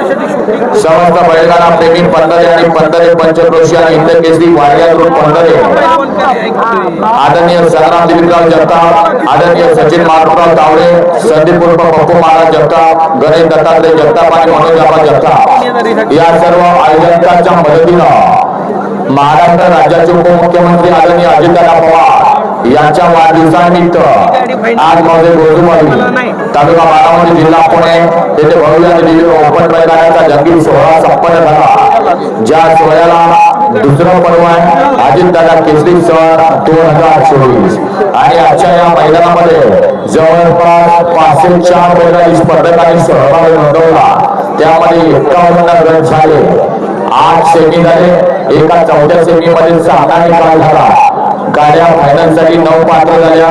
समस्त बैलगाडा प्रेमी पंधरे आणि पंधरे पंचक्रोशी आणि इंटर केसरी वाडिया ग्रुप पंधरे. आदरणीय संग्राम दिलीपराव जगताप आदरणीय सचिन माधवराव तावडे संदीप उर्फ पप्पू महाराज जगताप गणेश दत्तात्रय जगताप आणि मनोज बाबा जगताप. या सर्व आयोजकांच्या मदतीनं महाराष्ट्र राज्याचे उपमुख्यमंत्री आदरणीय अजितदादा पवार यांच्या वाढदिवसानिमित्त आज माझे गोजूमधी तालुका बारामती जिल्हा पुणे येथे भव्य ओपन मैदानाचा जंगी सोहळा संपन्न झाला. ज्या सोहळ्याला दुसरं पर्व आहे अजितदादा केसरी सण दोन हजार चोवीस. आणि आजच्या या मैदानामध्ये जवळपास पाचशे चार बैलांनी स्पर्धकांनी सहभाग नोंदवला. त्यामध्ये एकावन्न रन झाले. आठ सेमी झाले एका चौथ्या सेमी मध्ये सामना निकाल झाला. गाड्या फायनलसाठी नऊ पात्र झाल्या.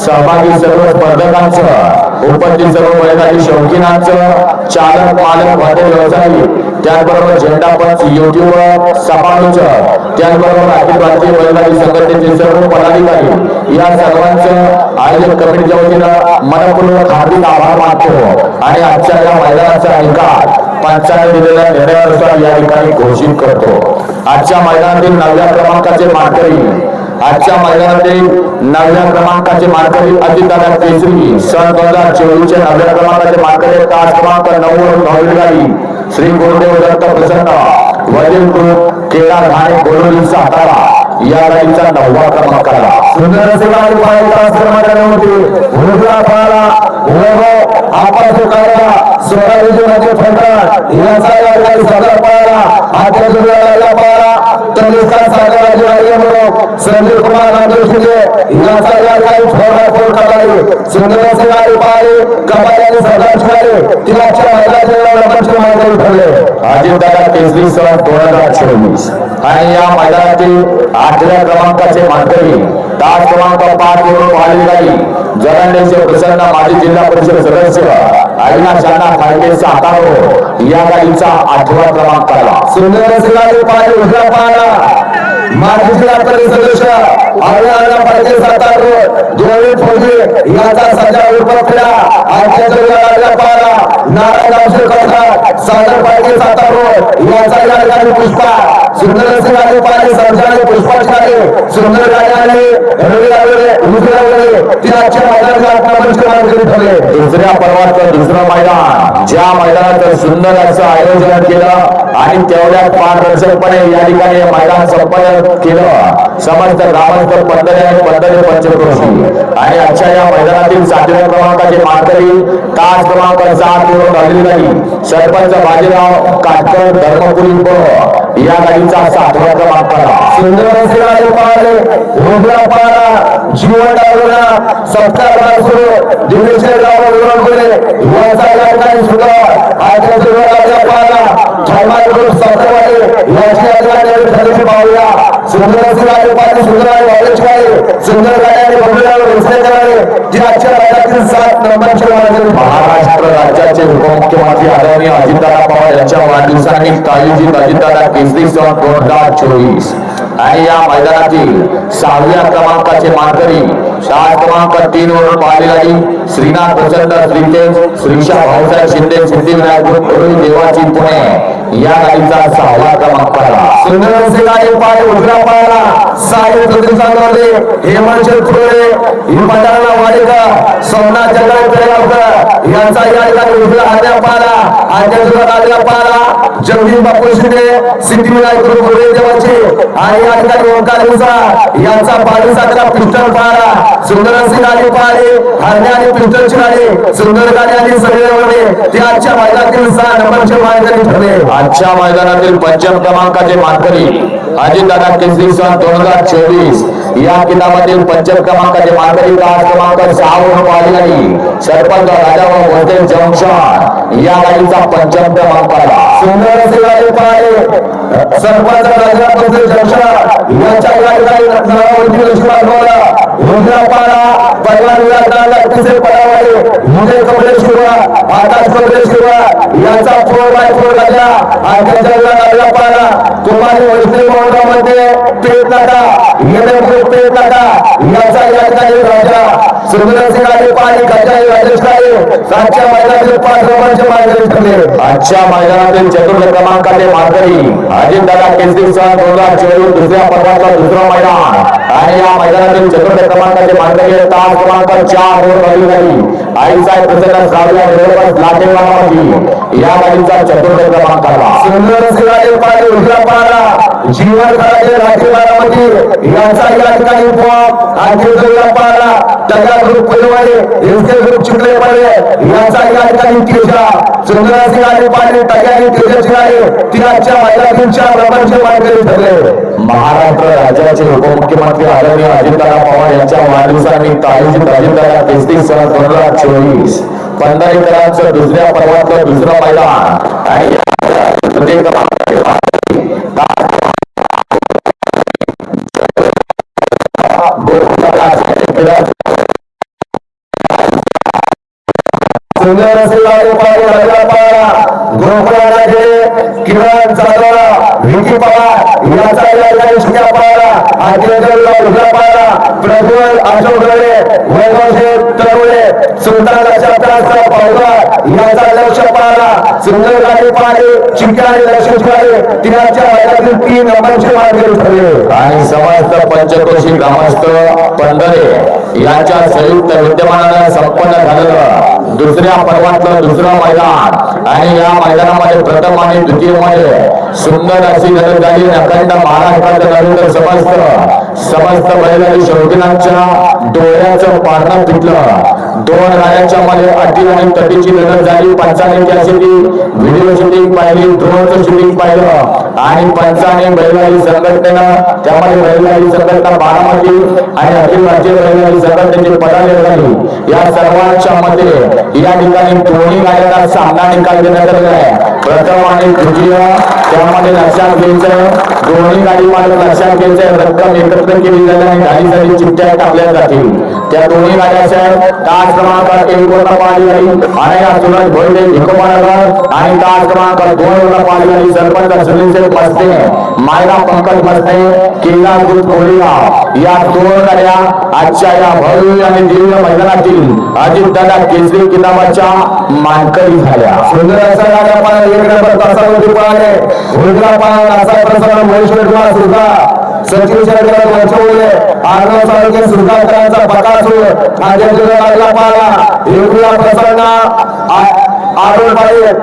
सहभागी सर्व स्पर्धकांचं उपस्थित सर्व बैलगाडी शौकीनांचं चालक मालक हॉटेल व्यवसायी त्याचबरोबर झेंडा पंच युट्यूबर समालोचक त्याचबरोबर अखिल भारतीय बैलगाडी संघटनेचे सर्व पदाधिकारी या सर्वांचं आयोजक कमिटीच्या वतीनं मनपूर्वक हार्दिक आभार मानतो. आणि आजच्या या मैदानाचा निकाल पंचाने दिलेल्या निर्णयानुसार या ठिकाणी घोषित करतो. आजच्या मैदानातील नवव्या क्रमांकाचे मानकरी आजच्या मैदानातील नवव्या क्रमांकाचे मानकरी अजितदादा केसरी सन दोन हजार चोवीसच्या नवव्या क्रमांकाचे मानकरी तास क्रमांक नऊ नवीन गाडी श्री गुरुदेव दत्त प्रसन्न वजीर ग्रुप केळा घाणे बोलवली सातारा या गाडीचा नववा क्रमांक आला. सुंदर सेवा आणि पायाचा आश्रमाच्या होते हुरगुळा पाळा वैभव आपा सुकारा सोळावीचे माझे फंडार याचा या काही सादर पाळा आजच्या संजय कुमार शिंदे याचा या काही फोडा फोड करावी सुंदर सेवा आणि पाळे कबाडी आणि सरदार शिवाले तिलाच्या महिला नंबरचे मार्ग ठरले. अजितदादा केसरी सण दोन हजार चोवीस. आणि या मैदानातील आठव्या क्रमांकाचे मानकरी तास क्रमांक पाच वरून वाढली गाडी जगंडेचे प्रसन्न माजी जिल्हा परिषद सदस्य अविनाश अण्णा फाळके सातारो या गाडीचा आठवा क्रमांक आला. सुंदर सिंगारी पाणी उजळा पाहणा माजी जिल्हा सदस्य आव्हाना पाहिजे सातार दोन्ही फौजी याचा सध्या उपक्रम आजच्या नारायण करतात सादर पाहिजे सातार याचा या ठिकाणी पुष्पा सुंदर सुंदर रवी लागले लागले. ती आजच्या मैदानाच्या ठरले दुसऱ्या पर्वाचं दुसरं मैदान. ज्या मैदानाचं सुंदर असं आयोजन केलं आणि तेवढ्याच पारदर्शकपणे या ठिकाणी मैदान संपन्न केलं. समर्थ ग्रामस्थ पंधरे आणि पंधरे पंचक्रोशी. आणि आजच्या या मैदानातील सातव्या क्रमांकाचे मानकरी तास क्रमांक सात वरून आलेली सरपंच बाजीराव काटकर धर्मपुरी ब या गाडीचा सातवा क्रमांक सुंदर जीवन डावला सत्कार सुरू गाव केले या ठिकाणी सुद्धा आजच्या अधिकारी पाहूया सुंदर सुंदर आणि वालेश काळे सुंदर गाड्या आणि बंगल्यावर व्यवसाय करावे जे आजच्या सात महाराष्ट्र राज्याचे उपमुख्यमंत्री आदरणीय अजितदादा पवार यांच्या वाढदिवसानिमित्त आयोजित अजितदादा केसरी सण दोन हजार चोवीस. आणि या मैदानातील सहाव्या क्रमांकाचे मानकरी चार क्रमांक तीन वरून पाहिले गाडी श्रीनाथ प्रचंड श्रीतेज श्रीशा भाऊसाहेब शिंदे सिद्धिविनायक देवाची पुणे. या गाडीचा सहावा क्रमांक आला सुंदर सिंगारी पाय उजळा पाळला साई प्रतिसांमध्ये हेमंत फुले हिमंताना वाडेकर सोमनाथ जगदाळे पेळगावकर यांचा या ठिकाणी उघडा आल्या पाहिला आद्या जुगात आल्या पाहिला जगदीश बापू शिंदे सिद्धिविनायक गुरु गुरुदेव देवाचे आणि या ठिकाणी ओंकार मुसा यांचा पाणी साखरा पिस्टल पाहिला सुंदर सिंगारी पाळे हरण्या आणि पिस्टलची गाडी सुंदर गाडी आणि सगळे त्या आजच्या मैदानातील सहा नंबरचे मार्गाने ठरले. आजच्या मैदानातील पंचम क्रमांकाचे मानकरी अजितदादा केसरी सन दोन हजार चोवीस. या किताबातील पंचम क्रमांकाचे मानकरी तास क्रमांक सहा सरपंच राजा भोसले या गाडीचा पंचम क्रमांक आला सुंदर शिवाजी पाळे सरपंच राजा पंच जमशान यांच्या या ठिकाणी नावावरती लक्ष्मण बोला रुद्रा पाळा परिवार विभागाला अतिशय पडावाले मुले कपडे शिवा आकाश कपडे शिवा यांचा फोर बाय फोर राजा आणि त्याच्या राजा पाळा कुमारी वैष्णवी मंडळामध्ये पेट नाका येणे पेट नाका याचा या ठिकाणी राजा सुंदरसिंह गाडी पाणी खंडाळी राजेश गाडी आजच्या मैदानातील पाच रोमांचे मार्गदर्शन ठरले आजच्या मैदानातील चतुर्थ क्रमांकाचे मार्गरी अजित दादा केसरी सह दोन हजार चोवीस दुसऱ्या पर्वातलं दुसरं मैदान. आणि या मैदानातील चतुर्थ क्रमांकाचे मार्गरी आहेत तास क्रमांक चार आईसाहेब प्रसन्न बरोबर लाटेगावामध्ये या चतुर्थ क्रमांक आला. पाणी जीवन करायचे रात्री यांचा या ठिकाणी उपवास आणखी उजला पाहला ग्रुप पुलवाडे एसके ग्रुप चिखले पाडे यांचा या ठिकाणी तेजा सुंदरसिंह गाडी पाणी टगा आणि गाडी ती आजच्या मैदानातील चार ठरले. महाराष्ट्र राज्याचे उपमुख्यमंत्री आदरणीय अजितदादा पवार यांच्या वाढदिवसानिमित्त आयोजित अजितदादा तेहतीस सण दोन हजार चोवीस पंढरीकरांचं दुसऱ्या पर्वातलं दुसरं मैदान. आणि सुंदर असे गाडी पाहिजे पाळा किरण विकी याचा या ठिकाणी शिक्या प्रज्वल अशोक गळे वैभव शेठ सुलतान याचा लक्ष सुंदर गाडी पाहिली लक्ष तिनाच्या वर्गातील तीन ठरले. आणि समस्त ग्रामस्थ पंढरे यांच्या संयुक्त विद्यमानानं संपन्न झालेलं दुसऱ्या पर्वातलं दुसरं मैदान. आणि या मैदानामध्ये प्रथम आणि द्वितीयमध्ये सुंदर अशी लढत झाली अखंड महाराष्ट्राचं नव्हे तर समस्त समस्त बैलगाडी शौकीनांच्या डोळ्याचं पारणं तुटलं दोन गाड्यांच्या मध्ये अटी आणि तटीची लढत झाली. पंचाने अशी व्हिडिओ शूटिंग पाहिली ड्रोनचं शूटिंग पाहिलं. आणि पंचाने बैलगाडी संघटनेनं त्यामध्ये बैलगाडी संघटना बारामती आणि अखिल भारतीय बैलगाडी संघटनेची पदाधिकारी झाली. या सर्वांच्या मध्ये या ठिकाणी दोन्ही गाड्यांना सामना निकाल देण्यात आलेला आहे. प्रथम आणि तृतीय त्यामध्ये लक्षात घ्यायचं. दोन्ही गाडी मालक लक्षात घ्यायचं. रक्कम एकत्र केली जाते आणि गाडीसाठी चिठ्ठ्या टाकल्या जातील. त्या दोन्ही गाड्या अशा आहेत तास क्रमांक एक वरला पाहिली गाडी सुरज भोईडे भिकोमानगर आणि तास क्रमांक दोन वरला पाहिली गाडी सरपंच सुनील शेठ पंकज मस्ते किल्ला गुरु कोळीगाव या दोन गाड्या आजच्या या भव्य आणि दिव्य मैदानातील अजितदादा केसरी किताबाच्या मानकरी झाल्या. सुंदर असा गाड्या एक नंबर तासावरती पाहिजे उजला पाहिजे असा प्रसन्न महेश्वर कुमार सुद्धा सचिन शर्कर वंचवले आर्नव साळुंके सुरगाकरांचा बकासूर आदित्य लागला पाहिला एकूया प्रसन्न आरोल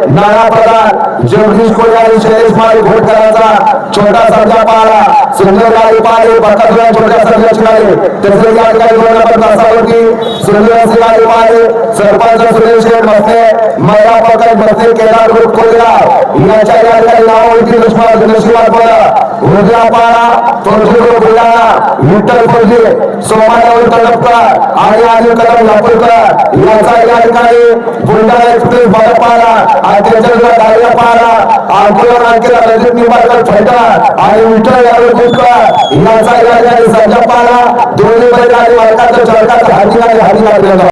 नाना प्रधान जगदीश कोळी आणि शैलेश माळी घोटकरांचा छोटा सर्जा पाहिला सुंदर गाडी पाहिली छोट्या तसेच या ठिकाणी दोन नंबर तासावरती सुंदर अशी गाडी सरपंच सुरेश शेठ मस्ते महिला पंकज मस्ते केदार ग्रुप कोळीगाव याच्या याच्या ठिकाणी नावावरती दुष्काळ धनुष्यबाद पडा उद्या पाळा तोंडूर बुलढाणा. विठ्ठल फौजी सोमायावर तडपकर. आणि अनिल कदम लापूरकर याचा या ठिकाणी बुलढाणा एक्सप्रेस भाग पाळा आणि त्यांच्या गाड्या पाळा आंदोलन आणखी रजित निंबाळकर फैटा आणि विठ्ठल यावर गुटकर याचा या ठिकाणी संजय पाळा दोन्ही बैलगाडी मालकाचं सरकारचं हाती आणि हाती लागलेलं